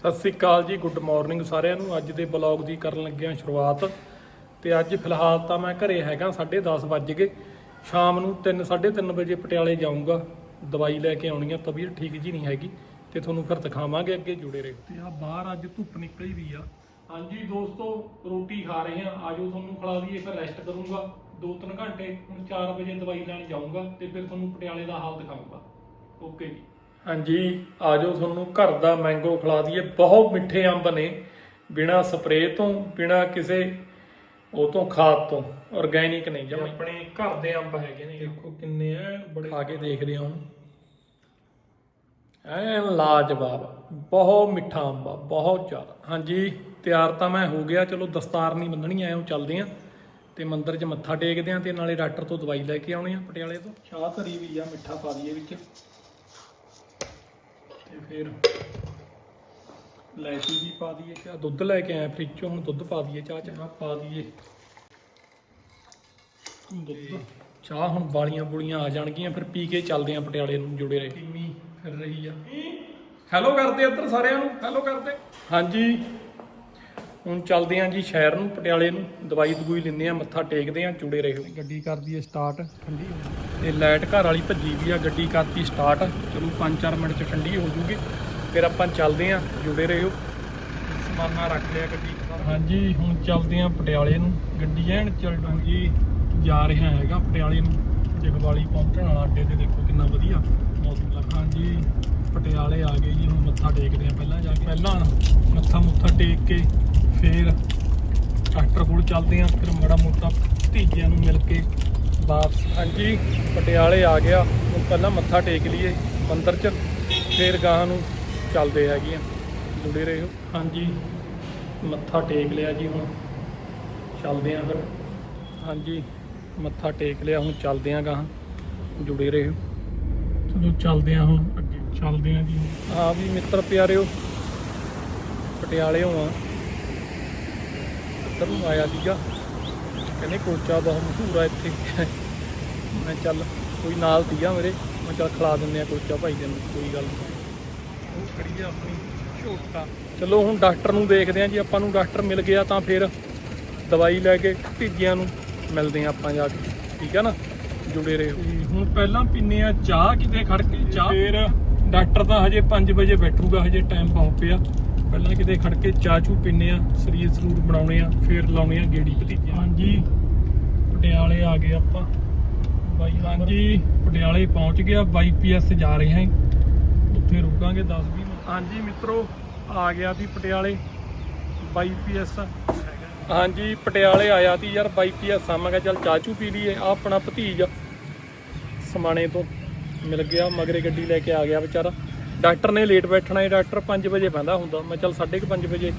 ਸਤਿ ਸ੍ਰੀ ਅਕਾਲ ਜੀ, good morning ਸਾਰਿਆਂ ਨੂੰ। ਅੱਜ ਦੇ ਬਲੌਗ ਦੀ ਕਰਨ ਲੱਗਿਆ ਸ਼ੁਰੂਆਤ। ਤੇ ਅੱਜ ਫਿਲਹਾਲ ਤਾਂ ਮੈਂ ਘਰੇ ਹੈਗਾ 10:30 ਵੱਜ ਗਏ। ਸ਼ਾਮ ਨੂੰ 3:30 ਵਜੇ ਪਟਿਆਲੇ ਜਾਊਂਗਾ। ਦਵਾਈ ਲੈ ਕੇ ਆਉਣੀ ਆ, ਤਬੀਅਤ ਠੀਕ ਜੀ ਨਹੀਂ ਹੈਗੀ। ਤੇ ਤੁਹਾਨੂੰ ਫਿਰ ਦਿਖਾਵਾਂਗੇ ਅੱਗੇ ਜੁੜੇ ਰਹੋ। ਤੇ ਆ ਬਾਹਰ ਅੱਜ ਧੁੱਪ ਨਿਕਲੀ ਵੀ ਆ। ਹਾਂਜੀ ਦੋਸਤੋ, ਰੋਟੀ ਖਾ ਰਹੇ ਆ। ਆਜੋ ਤੁਹਾਨੂੰ ਖਿਲਾ ਦਈਏ, ਫਿਰ ਰੈਸਟ ਕਰੂੰਗਾ। 2-3 ਘੰਟੇ, ਹੁਣ 4 ਵਜੇ ਦਵਾਈ ਲੈਣ ਜਾਊਂਗਾ ਤੇ ਫਿਰ ਤੁਹਾਨੂੰ ਪਟਿਆਲੇ ਦਾ ਹਾਲ ਦਿਖਾਊਂਗਾ। ਓਕੇ ਜੀ। ਹਾਂਜੀ ਆਜੋ ਤੁਹਾਨੂੰ ਘਰ ਦਾ ਮੈਂਗੋ ਖਿਲਾ ਦਈਏ। ਬਹੁਤ ਮਿੱਠੇ ਅੰਬ ਨੇ। ਬਿਨਾ ਸਪਰੇਅ ਤੋਂ ਬਿਨਾ ਕਿਸੇ ਉਹ ਤੋਂ ਖਾਦ ਤੋਂ। ਆਰਗੈਨਿਕ ਨਹੀਂ ਜਮਾ। ਆਪਣੇ ਘਰ ਦੇ ਅੰਬ ਹੈਗੇ ਨੇ। ਦੇਖੋ ਕਿੰਨੇ ਐ ਬੜੇ ਆ ਕੇ ਦੇਖਦੇ ਹਾਂ ਐਨ ਲਾਜਵਾਬ। ਬਹੁਤ ਮਿੱਠਾ ਅੰਬ ਆ ਬਹੁਤ ਜ਼ਿਆਦਾ। ਹਾਂਜੀ ਤਿਆਰ ਤਾਂ ਮੈਂ ਹੋ ਗਿਆ। ਚਲੋ ਦਸਤਾਰ ਨਹੀਂ ਬੰਨਣੀ ਹੁਣ ਚੱਲਦੇ ਆਂ। ਤੇ ਮੰਦਿਰ 'ਚ ਮੱਥਾ ਟੇਕਦੇ ਆਂ ਤੇ ਨਾਲੇ ਡਾਕਟਰ ਤੋਂ ਦਵਾਈ ਲੈ ਕੇ ਆਉਣੀ ਆ ਪਟਿਆਲੇ ਤੋਂ। ਚਾਹ ਧਰੀ ਵੀ ਆ ਮਿੱਠਾ ਪਾ ਦਈਏ ਵਿੱਚ। ਫਿਰ ਲੈਚੀ ਵੀ ਪਾ ਦਈਏ ਚਾਹ। ਦੁੱਧ ਲੈ ਕੇ ਆਇਆ ਫ੍ਰਿਜ ਚੋਂ ਹੁਣ ਦੁੱਧ ਪਾ ਦਈਏ ਚਾਹ ਚ ਆਹ ਪਾ ਦਈਏ। ਦੁੱਧ ਚਾਹ ਹੁਣ ਬਾਲੀਆਂ ਬੁਲੀਆਂ ਆ ਜਾਣਗੀਆਂ ਫਿਰ ਪੀ ਕੇ ਚੱਲਦੇ ਆਂ ਪਟਿਆਲੇ ਨੂੰ ਜੁੜੇ ਰਹੇ। ਟੀਮੀ ਫਿਰ ਰਹੀ ਆ। ਹੈਲੋ ਕਰਦੇ ਇੱਧਰ ਸਾਰਿਆਂ ਨੂੰ ਹੈਲੋ ਕਰਦੇ। ਹਾਂਜੀ। ਹੁਣ ਚੱਲਦੇ ਆਂ ਜੀ ਸ਼ਹਿਰ ਨੂੰ ਪਟਿਆਲੇ ਨੂੰ ਦਵਾਈ ਦਵੂਈ ਲੈਂਦੇ ਆਂ ਮੱਥਾ ਟੇਕਦੇ ਆਂ ਜੁੜੇ ਰਹੋ ਗੱਡੀ ਕਰਦੀ ਏ ਸਟਾਰਟ ਠੰਡੀ। ਤੇ ਲਾਈਟ ਘਰ ਵਾਲੀ ਭੱਜੀ ਵੀ ਆ ਗੱਡੀ ਕਰਤੀ ਸਟਾਰਟ ਚਲੋ 5-4 ਮਿੰਟ ਚ ਠੰਡੀ ਹੋ ਜੂਗੀ। ਫਿਰ ਆਪਾਂ ਚੱਲਦੇ ਆਂ ਜੁੜੇ ਰਹੋ ਸਮਾਨਾ ਰੱਖ ਲਿਆ ਗੱਡੀ। ਹਾਂਜੀ ਹੁਣ ਚੱਲਦੇ ਆਂ ਪਟਿਆਲੇ ਨੂੰ। ਗੱਡੀ ਐਨ ਚੱਲ ਜੀ ਜਾ ਰਿਹਾ ਹੈਗਾ ਪਟਿਆਲੇ ਨੂੰ। ਜਗਵਾਲੀ ਪਹੁੰਚਣ ਵਾਲਾ ਅੱਡੇ ਤੇ ਦੇਖੋ ਕਿੰਨਾ ਵਧੀਆ ਮੌਸਮ ਲੱਗ ਹਾਂਜੀ ਪਟਿਆਲੇ ਆ ਗਏ ਜੀ ਹੁਣ ਮੱਥਾ ਟੇਕਦੇ ਆਂ ਪਹਿਲਾਂ ਜਾ ਕੇ। ਪਹਿਲਾਂ ਮੱਥਾ ਮੁੱਥਾ ਟੇਕ ਕੇ ਫਿਰ ਡਾਕਟਰ ਕੋਲ ਚੱਲਦੇ ਆਂ, ਫਿਰ ਮਾੜਾ ਮੋਟਾ ਭਤੀਜਿਆਂ ਨੂੰ ਮਿਲ ਕੇ ਵਾਪਸ। ਹਾਂਜੀ, ਪਟਿਆਲੇ ਆ ਗਿਆ। ਹੁਣ ਪਹਿਲਾਂ ਮੱਥਾ ਟੇਕ ਲਈਏ, ਮੰਦਰ 'ਚ, ਫਿਰ ਗਾਂ ਨੂੰ ਚੱਲਦੇ ਹੈਗੇ ਆ। ਜੁੜੇ ਰਹੋ। ਹਾਂਜੀ, ਮੱਥਾ ਟੇਕ ਲਿਆ ਜੀ ਹੁਣ। ਚੱਲਦੇ ਆਂ ਫਿਰ। ਹਾਂਜੀ, ਮੱਥਾ ਟੇਕ ਲਿਆ, ਹੁਣ ਚੱਲਦੇ ਆਂ ਗਾਂ ਜੁੜੇ ਰਹੋ। ਚਲੋ, ਚੱਲਦੇ ਆਂ ਹੁਣ। ਅੱਗੇ ਚੱਲਦੇ ਆਂ ਜੀ। ਹਾਂ ਵੀ ਮਿੱਤਰ ਪਿਆਰਿਓ ਪਟਿਆਲੇ ਆ। ਇੱਧਰ ਨੂੰ ਆਇਆ ਸੀਗਾ। ਕਹਿੰਦੇ ਕੁਲਚਾ ਬਹੁਤ ਮਸ਼ਹੂਰ ਆ ਇੱਥੇ। ਮੈਂ ਚੱਲ ਕੋਈ ਨਾਲ ਸੀਗਾ ਮੇਰੇ। ਮੈਂ ਚੱਲ ਖਿਲਾ ਦਿੰਦੇ ਆ ਕੁਲਚਾ ਭਾਈ ਦੇ ਨੂੰ ਕੋਈ ਗੱਲ ਨਹੀਂ ਉਹ ਖੜੀ ਆ ਆਪਣੀ ਝੋਟਾ ਚਲੋ ਹੁਣ ਡਾਕਟਰ ਨੂੰ ਦੇਖਦੇ ਆ ਜੀ ਆਪਾਂ ਨੂੰ ਡਾਕਟਰ ਮਿਲ ਗਿਆ ਤਾਂ ਫਿਰ ਦਵਾਈ ਲੈ ਕੇ ਭਤੀਜਿਆਂ ਨੂੰ ਮਿਲਦੇ ਆ ਆਪਾਂ ਜਾ ਕੇ। ਠੀਕ ਆ ਨਾ? ਜੁੜੇ ਰਹੋ। ਹੁਣ ਪਹਿਲਾਂ ਪੀਨੇ ਆ ਚਾਹ ਕਿਤੇ ਖੜ ਕੇ ਚਾਹ। ਫਿਰ ਡਾਕਟਰ ਤਾਂ ਹਜੇ 5 ਵਜੇ ਬੈਠੂਗਾ ਹਜੇ ਟਾਈਮ ਬਹੁਤ ਪਿਆ। ਪਹਿਲਾਂ ਕਿਤੇ ਖੜ ਕੇ ਚਾਹ ਚੂ ਪੀਨੇ ਆ ਸਰੀਰ ਸਰੂਰ ਬਣਾਉਣੇ ਆ ਫਿਰ ਲਾਉਣੇ ਆ ਗੇੜੀ ਭਤੀਜੇ। ਹਾਂਜੀ। ਪਟਿਆਲੇ ਆ ਗਏ ਆਪਾਂ। ਬਾਈ ਹਾਂਜੀ ਪਟਿਆਲੇ ਪਹੁੰਚ ਗਿਆ ਬਾਈ ਪੀਐਸ ਜਾ ਰਹੇ ਹਾਂ ਉੱਥੇ ਰੁਕਾਂਗੇ 10 20 ਮਿੰਟ। ਹਾਂਜੀ ਮਿੱਤਰੋ ਆ ਗਿਆ ਸੀ ਪਟਿਆਲੇ ਬਾਈ ਪੀਐਸ ਹਾਂਜੀ ਪਟਿਆਲੇ ਆਇਆ ਸੀ ਯਾਰ ਬਾਈ ਪੀਐਸ ਆ। ਮੈਂ ਕਿਹਾ ਚੱਲ ਚਾਹ ਚੂ ਪੀ ਲਈਏ। ਆ ਆਪਣਾ ਭਤੀਜ ਸਮਾਣੇ ਤੋਂ ਮਿਲ ਗਿਆ ਮਗਰੇ ਗੱਡੀ ਲੈ ਕੇ ਆ ਗਿਆ ਵਿਚਾਰਾ। ਡਾਕਟਰ ਨੇ ਲੇਟ ਬੈਠਣਾ ਹੈ ਡਾਕਟਰ 5 ਵਜੇ ਪੈਂਦਾ ਹੁੰਦਾ। ਮੈਂ ਚੱਲ 5:30 ਵਜੇ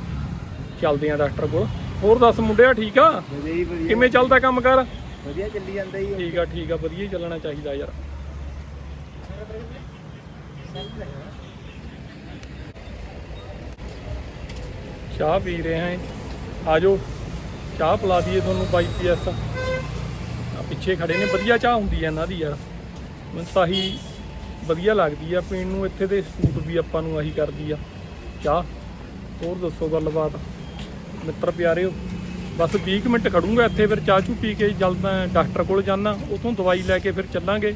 ਚੱਲਦੇ ਆ ਡਾਕਟਰ ਕੋਲ। ਹੋਰ ਦੱਸ ਮੁੰਡਿਆ ਠੀਕ ਆ? ਕਿਵੇਂ ਚੱਲਦਾ ਕੰਮ ਕਰ? ਵਧੀਆ ਚੱਲੀ ਜਾਂਦਾ ਜੀ। ਠੀਕ ਆ ਠੀਕ ਆ ਵਧੀਆ ਹੀ ਚੱਲਣਾ ਚਾਹੀਦਾ ਯਾਰ। ਚਾਹ ਪੀ ਰਹੇ ਹਾਂ ਆਜੋ ਚਾਹ ਪਿਲਾ ਦਈਏ ਤੁਹਾਨੂੰ ਬਾਈ ਪੀਐਸ ਆ ਪਿੱਛੇ ਖੜੇ ਨੇ ਵਧੀਆ ਚਾਹ ਹੁੰਦੀ ਆ ਇਹਨਾਂ ਦੀ ਯਾਰ। ਮੈਨੂੰ ਤਾਂ ਹੀ ਵਧੀਆ ਲੱਗਦੀ ਆ, ਪੀਣ ਨੂੰ ਇੱਥੇ ਦੇ ਸੂਟ ਵੀ ਆਪਾਂ ਨੂੰ ਆਹੀ ਕਰਦੀ ਆ। ਚਾਹ, ਹੋਰ ਦੱਸੋ ਗੱਲਬਾਤ? ਮਿੱਤਰ ਪਿਆਰਿਓ, ਬਸ 20 ਕੁ ਮਿੰਟ ਖੜੂੰਗਾ ਇੱਥੇ, ਫਿਰ ਚਾਹ ਚੂ ਪੀ ਕੇ ਜਲਦ ਡਾਕਟਰ ਕੋਲ ਜਾਣਾ ਉਥੋਂ ਦਵਾਈ ਲੈ ਕੇ ਫਿਰ ਚੱਲਾਂਗੇ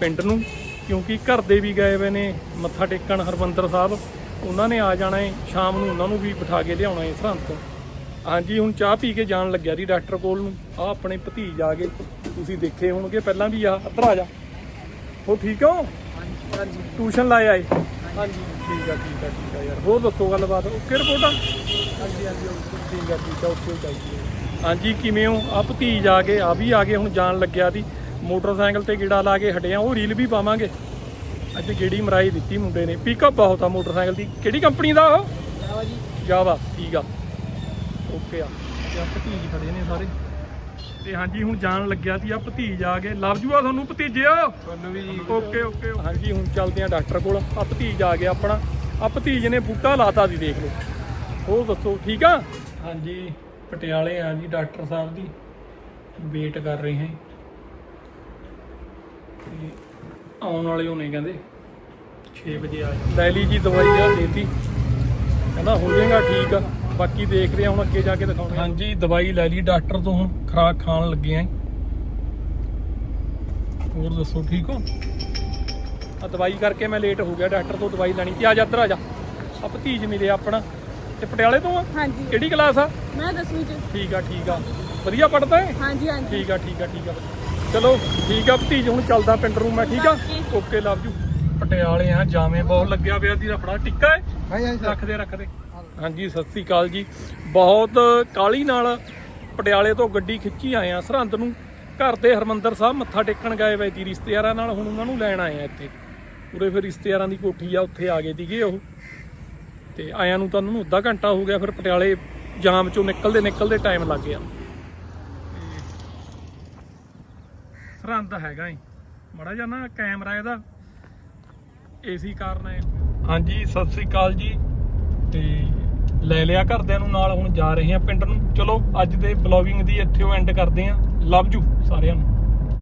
ਪਿੰਡ ਨੂੰ, ਕਿਉਂਕਿ ਘਰ ਦੇ ਵੀ ਗਏ ਹੋਏ ਨੇ ਮੱਥਾ ਟੇਕਣ ਹਰਮੰਦਰ ਸਾਹਿਬ, ਉਹਨਾਂ ਨੇ ਆ ਜਾਣਾ ਹੈ ਸ਼ਾਮ ਨੂੰ ਉਹਨਾਂ ਨੂੰ ਵੀ ਬਿਠਾ ਕੇ ਲਿਆਉਣਾ ਹੈ ਸਰਹੰਦ ਤੋਂ। ਹਾਂਜੀ, ਹੁਣ ਚਾਹ ਪੀ ਕੇ ਜਾਣ ਲੱਗਿਆ ਜੀ ਡਾਕਟਰ ਕੋਲ ਨੂੰ, ਆ ਆਪਣੇ ਭਤੀਜ ਆ ਗਏ, ਤੁਸੀਂ ਦੇਖੇ ਹੋਣਗੇ, ਪਹਿਲਾਂ ਵੀ ਆ, ਇੱਧਰ ਆ ਜਾ। ਹੋ ਠੀਕ ਹੋ? ਹਾਂਜੀ। ਟਿਊਸ਼ਨ ਲਾਏ ਆਏ? ਹਾਂਜੀ। ਠੀਕ ਆ ਠੀਕ ਆ ਠੀਕ ਆ ਯਾਰ। ਹੋਰ ਦੱਸੋ ਗੱਲਬਾਤ? Okay report? ਆ ਹਾਂਜੀ ਹਾਂਜੀ ਠੀਕ ਆ ਠੀਕ ਆ ਚਾਹੀਦੀ ਹੈ ਹਾਂਜੀ ਕਿਵੇਂ ਹੋ? ਆ ਭਤੀਜ ਆ ਗਏ ਆ ਵੀ ਆ ਗਏ ਹੁਣ ਜਾਣ ਲੱਗਿਆ ਦੀ ਮੋਟਰਸਾਈਕਲ ਤੇ ਗੇੜਾ ਲਾ ਕੇ ਹਟਿਆ ਉਹ ਰੀਲ ਵੀ ਪਾਵਾਂਗੇ। ਅੱਜ ਗੇੜੀ ਮਰਾਈ ਦਿੱਤੀ ਮੁੰਡੇ ਨੇ। ਪਿਕਅਪ ਬਹੁਤ ਆ ਮੋਟਰਸਾਈਕਲ ਦੀ। ਕਿਹੜੀ ਕੰਪਨੀ ਦਾ ਉਹ? ਆਵਾ ਜੀ। ਜਾਵਾ ਠੀਕ ਆ। ਓਕੇ ਆ। ਤੇ ਆ ਭਤੀਜ ਖੜੇ ਨੇ ਸਾਰੇ। ਤੇ ਹਾਂਜੀ ਹੁਣ ਜਾਣ ਲੱਗਿਆ ਸੀ ਆ ਭਤੀਜ ਆ ਗਏ। ਲਵ ਜੂਆ ਤੁਹਾਨੂੰ ਭਤੀਜਿਓ? ਤੁਹਾਨੂੰ ਵੀ ਓਕੇ ਓਕੇ ਹਾਂਜੀ ਹੁਣ ਚੱਲਦੇ ਆ ਡਾਕਟਰ ਕੋਲ। ਆ ਭਤੀਜ ਆ ਗਿਆ ਆਪਣਾ। ਆ ਭਤੀਜ ਨੇ ਬੂਟਾ ਲਾਤਾ ਸੀ ਦੇਖ ਲਓ। ਹੋਰ ਦੱਸੋ ਠੀਕ ਆ? ਹਾਂਜੀ ਪਟਿਆਲੇ ਆ ਜੀ ਡਾਕਟਰ ਸਾਹਿਬ ਦੀ ਵੇਟ ਕਰ ਰਹੇ ਹਾਂ। ਤੇ ਆਉਣ ਵਾਲੇ ਹੋਣੇ ਕਹਿੰਦੇ 6 ਵਜੇ ਆ ਲੈ ਲਈ ਜੀ ਦਵਾਈ ਆ ਦੇਤੀ। ਹੋ ਜਾਏਗਾ ਠੀਕ ਆ। ਬਾਕੀ ਦੇਖਦੇ ਆ ਹੁਣ ਅੱਗੇ ਜਾ ਕੇ ਦਿਖਾਉਣੇ ਆ। ਹਾਂਜੀ ਦਵਾਈ ਲੈ ਲਈ ਡਾਕਟਰ ਤੋਂ ਹੁਣ ਖੁਰਾਕ ਖਾਣ ਲੱਗੇ ਆਂ ਹੋਰ ਦੱਸੋ ਠੀਕ ਹੋ? ਆ ਦਵਾਈ ਕਰਕੇ ਮੈਂ ਲੇਟ ਹੋ ਗਿਆ ਡਾਕਟਰ ਤੋਂ ਦਵਾਈ ਲੈਣੀ ਸੀ। ਆ ਜਾ ਇੱਧਰ ਆ ਜਾ। ਆ ਭਤੀਜ ਮਿਲਿਆ ਆਪਣਾ ਤੇ ਪਟਿਆਲੇ ਤੋਂ ਆ? ਹਾਂਜੀ। ਕਿਹੜੀ ਕਲਾਸ ਆ? ਮੈਂ ਦਸਵੀਂ ਚ। ਠੀਕ ਆ ਠੀਕ ਆ। ਵਧੀਆ ਪੜਦਾ ਹੈ ਹਾਂਜੀ ਹਾਂਜੀ। ਠੀਕ ਆ ਠੀਕ ਆ ਠੀਕ ਆ। ਚਲੋ ਠੀਕ ਆ ਭਤੀਜ ਹੁਣ ਚੱਲਦਾ ਪਿੰਡ ਨੂੰ ਮੈਂ ਠੀਕ ਆ. ਓਕੇ। Love you. ਪਟਿਆਲੇ ਆ ਜਾਵੇਂ ਬਹੁਤ ਲੱਗਿਆ ਪਿਆ ਦੀ ਰਫੜਾ ਟਿੱਕਾ ਹੈ? ਹਾਂ ਹਾਂ ਰੱਖਦੇ ਰੱਖਦੇ ਹਾਂਜੀ, ਸਤਿ ਸ੍ਰੀ ਅਕਾਲ ਜੀ। ਬਹੁਤ ਕਾਲੀ ਨਾਲ ਪਟਿਆਲੇ ਤੋਂ ਗੱਡੀ ਖਿੱਚੀ ਆਏ ਆ ਸਰਹੰਦ ਨੂੰ। ਘਰ ਦੇ ਹਰਮੰਦਰ ਸਾਹਿਬ ਮੱਥਾ ਟੇਕਣ ਗਏ ਵੇ ਸੀ ਰਿਸ਼ਤੇਦਾਰਾਂ ਨਾਲ, ਹੁਣ ਉਹਨਾਂ ਨੂੰ ਲੈਣ ਆਏ ਆ ਇੱਥੇ। ਪੂਰੇ ਫਿਰ ਰਿਸ਼ਤੇਦਾਰਾਂ ਦੀ ਕੋਠੀ ਆ, ਉੱਥੇ ਆ ਗਏ ਸੀਗੇ ਉਹ। ਤੇ ਆਇਆਂ ਨੂੰ ਤਾਂ ਉਹਨਾਂ ਨੂੰ ਅੱਧਾ ਘੰਟਾ ਹੋ ਗਿਆ, ਫਿਰ ਪਟਿਆਲੇ ਜਾਮ ਚੋਂ ਨਿਕਲਦੇ ਨਿਕਲਦੇ ਟਾਈਮ ਲੱਗ ਗਿਆ। ਸਰਹੰਦ ਹੈਗਾ ਏ ਮੜਾ ਜਾ ਨਾ ਕੈਮਰਾ ਇਹਦਾ, ਏਸੀ ਕਾਰਨ ਹੈ ਹਾਂਜੀ, ਸਤਿ ਸ੍ਰੀ ਅਕਾਲ ਜੀ। ਤੇ ਲੈ ਲਿਆ ਘਰਦਿਆਂ ਨੂੰ, ਨਾਲ ਹੁਣ ਜਾ ਰਹੇ ਆ ਪਿੰਡ ਨੂੰ। ਚਲੋ, ਅੱਜ ਦੇ ਬਲੌਗਿੰਗ ਦੀ ਇੱਥੇ ਐਂਡ ਕਰਦੇ ਹਾਂ। ਲਵ ਯੂ ਸਾਰਿਆਂ ਨੂੰ।